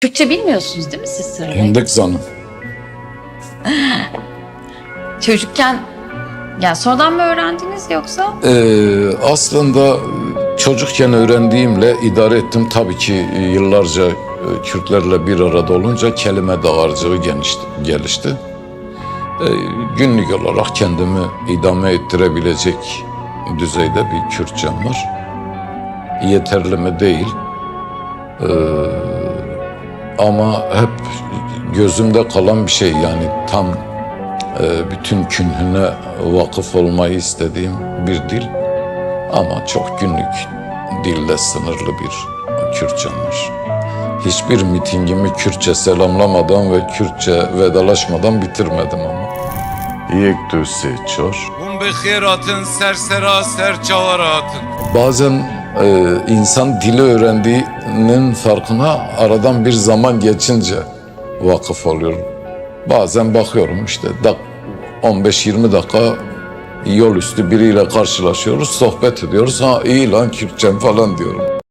Türkçe bilmiyorsunuz değil mi siz Sırrı Bey? Hindik zanım. Çocukken yani sonradan mı öğrendiniz yoksa? Ee, aslında çocukken öğrendiğimle idare ettim. Tabii ki yıllarca e, Kürtlerle bir arada olunca kelime dağarcığı genişti, gelişti. Ee, günlük olarak kendimi idame ettirebilecek düzeyde bir Kürtçem var. Yeterli mi değil. Ee, ama hep gözümde kalan bir şey yani tam e, bütün künhüne vakıf olmayı istediğim bir dil. Ama çok günlük dille sınırlı bir Kürtçem var. Hiçbir mitingimi Kürtçe selamlamadan ve Kürtçe vedalaşmadan bitirmedim ama. Yek tu seçor. Hum bi xêratin sersera ser çavaratın. Bazen e, insan dili öğrendiğinin farkına aradan bir zaman geçince vakıf oluyorum. Bazen bakıyorum işte dak 15-20 dakika yol üstü biriyle karşılaşıyoruz, sohbet ediyoruz. Ha iyi lan Kürtçem falan diyorum.